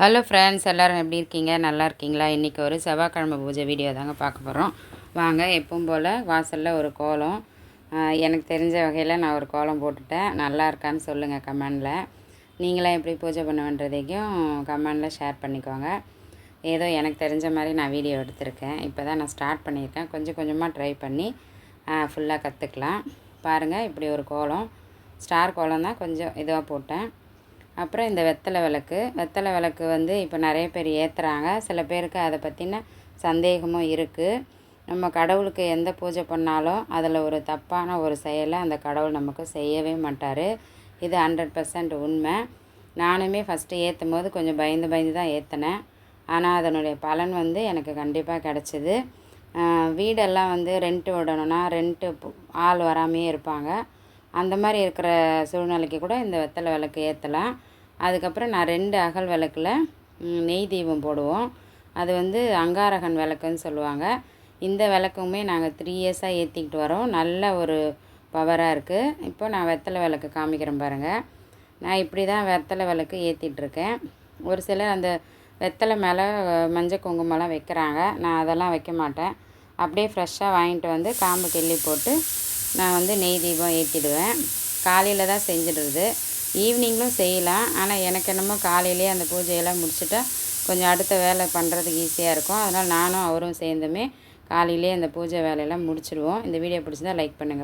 Hello friends எல்லோரும் எப்படி இருக்கீங்க? நல்லா இருக்கீங்களா? இன்றைக்கி ஒரு செவ்வாய்க்கிழமை பூஜை வீடியோ தாங்க பார்க்க போகிறோம் வாங்க எப்பவும் போல் வாசலில் ஒரு கோலம். எனக்கு தெரிஞ்ச வகையில் நான் ஒரு கோலம் போட்டுட்டேன். நல்லா இருக்கான்னு சொல்லுங்கள் கமெண்டில் நீங்களாம் எப்படி பூஜை பண்ணுவேன்றதையும் கமெண்டில் ஷேர் பண்ணிக்கோங்க. ஏதோ எனக்கு தெரிஞ்ச மாதிரி நான் வீடியோ எடுத்திருக்கேன். இப்போ தான் நான் ஸ்டார்ட் பண்ணியிருக்கேன். கொஞ்சம் கொஞ்சமாக ட்ரை பண்ணி ஃபுல்லாக கற்றுக்கலாம் பாருங்கள் இப்படி ஒரு கோலம். ஸ்டார் கோலம் தான் கொஞ்சம் இதுவாக போட்டேன். அப்புறம் இந்த வெத்தலை விளக்கு. வெத்தலை விளக்கு வந்து இப்போ நிறைய பேர் ஏற்றுறாங்க சில பேருக்கு அதை பற்றின சந்தேகமும் இருக்குது நம்ம கடவுளுக்கு எந்த பூஜை பண்ணாலும் அதில் ஒரு தப்பான ஒரு செயலை அந்த கடவுள் நமக்கு செய்யவே மாட்டார். இது ஹண்ட்ரட் பர்சன்ட் உண்மை. நானுமே ஃபஸ்ட்டு ஏற்றும் போது கொஞ்சம் பயந்து பயந்து தான் ஏற்றினேன் ஆனால் அதனுடைய பலன் வந்து எனக்கு கண்டிப்பாக கிடச்சிது. வீடெல்லாம் வந்து ரெண்ட்டு விடணும்னா ரெண்ட்டு ஆள் வராமையே இருப்பாங்க. அந்த மாதிரி இருக்கிற சூழ்நிலைக்கு கூட இந்த வெத்தலை விளக்கு ஏற்றலாம் அதுக்கப்புறம் நான் ரெண்டு அகல் விளக்கில் நெய் தீபம் போடுவோம். அது வந்து அங்காரகன் விளக்குன்னு சொல்லுவாங்க. இந்த விளக்குமே நாங்கள் த்ரீ இயர்ஸாக ஏற்றிக்கிட்டு வரோம். நல்ல ஒரு பவராக இருக்குது இப்போ நான் வெத்தலை விளக்கு காமிக்கிறேன் பாருங்கள் நான் இப்படி தான் வெத்தலை விளக்கு ஏற்றிட்டுருக்கேன் ஒரு சிலர் அந்த வெத்தலை மேலே மஞ்சள் குங்குமம்லாம் வைக்கிறாங்க. நான் அதெல்லாம் வைக்க மாட்டேன். அப்படியே ஃப்ரெஷ்ஷாக வாங்கிட்டு வந்து காம்பு கிள்ளி போட்டு நான் வந்து நெய் தீபம் ஏற்றிடுவேன் காலையில் தான் செஞ்சிடுறது. ஈவினிங்லும் செய்யலாம் ஆனால் எனக்கு என்னமோ காலையிலேயே அந்த பூஜையெல்லாம் முடிச்சுட்டா கொஞ்சம் அடுத்த வேலை பண்ணுறதுக்கு ஈஸியாக இருக்கும். அதனால் நானும் அவரும் சேர்ந்துமே காலையிலேயே அந்த பூஜை வேலையெல்லாம் முடிச்சிடுவோம் இந்த வீடியோ பிடிச்சிருந்தா லைக் பண்ணுங்கள்